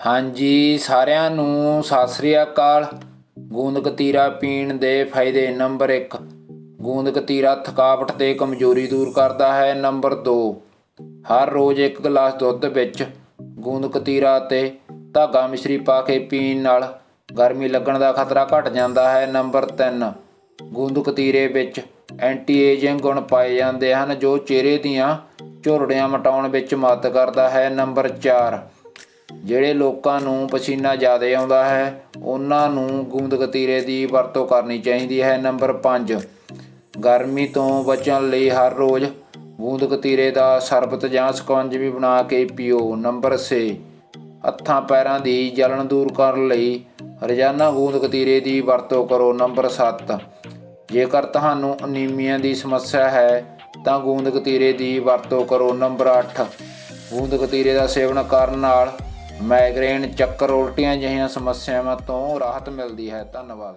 ਹਾਂਜੀ, ਸਾਰਿਆਂ ਨੂੰ ਸਤਿ ਸ੍ਰੀ ਅਕਾਲ। ਗੂੰਦ ਕਤੀਰਾ ਪੀਣ ਦੇ ਫਾਇਦੇ ਨੰਬਰ 1 ਗੂੰਦ ਕਤੀਰਾ ਥਕਾਵਟ ਤੇ ਕਮਜ਼ੋਰੀ ਦੂਰ ਕਰਦਾ ਹੈ ਨੰਬਰ 2 ਹਰ ਰੋਜ਼ ਇੱਕ ਗਲਾਸ ਦੁੱਧ ਵਿੱਚ ਗੂੰਦ ਕਤੀਰਾ ਤੇ ਧਾਗਾ ਮਿਸ਼ਰੀ ਪਾ ਕੇ ਪੀਣ ਨਾਲ ਗਰਮੀ ਲੱਗਣ ਦਾ ਖਤਰਾ ਘਟ ਜਾਂਦਾ ਹੈ ਨੰਬਰ 3 ਗੂੰਦ ਕਤੀਰੇ ਵਿੱਚ ਐਂਟੀ ਏਜਿੰਗ ਗੁਣ ਪਾਏ ਜਾਂਦੇ ਹਨ ਜੋ ਚਿਹਰੇ ਦੀਆਂ ਝੁਰੜੀਆਂ ਮਟਾਉਣ ਵਿੱਚ ਮਦਦ ਕਰਦਾ ਹੈ ਨੰਬਰ 4 ਜਿਹੜੇ ਲੋਕਾਂ ਨੂੰ ਪਸੀਨਾ ਜ਼ਿਆਦਾ ਆਉਂਦਾ ਹੈ, ਉਹਨਾਂ ਨੂੰ ਗੂੰਦ ਕਤੀਰੇ ਦੀ ਵਰਤੋਂ ਕਰਨੀ ਚਾਹੀਦੀ ਹੈ। ਨੰਬਰ 5 ਗਰਮੀ ਤੋਂ ਬਚਣ ਲਈ ਹਰ ਰੋਜ਼ ਗੂੰਦ ਕਤੀਰੇ ਦਾ ਸ਼ਰਬਤ ਜਾਂ ਸਕੰਜ ਵੀ ਬਣਾ ਕੇ ਪੀਓ। ਨੰਬਰ 6 ਹੱਥਾਂ ਪੈਰਾਂ ਦੀ ਜਲਣ ਦੂਰ ਕਰਨ ਲਈ ਰੋਜ਼ਾਨਾ ਗੂੰਦ ਕਤੀਰੇ ਦੀ ਵਰਤੋਂ ਕਰੋ। ਨੰਬਰ 7 ਜੇਕਰ ਤੁਹਾਨੂੰ ਅਨੀਮੀਆ ਦੀ ਸਮੱਸਿਆ ਹੈ, ਤਾਂ ਗੂੰਦ ਕਤੀਰੇ ਦੀ ਵਰਤੋਂ ਕਰੋ। ਨੰਬਰ 8 ਗੂੰਦ ਕਤੀਰੇ ਦਾ ਸੇਵਨ ਕਰਨ ਨਾਲ ਮਾਈਗ੍ਰੇਨ ਚੱਕਰ ਉਲਟੀਆਂ ਜਿਹੀਆਂ ਸਮੱਸਿਆਵਾਂ ਤੋਂ ਰਾਹਤ ਮਿਲਦੀ ਹੈ। ਧੰਨਵਾਦ।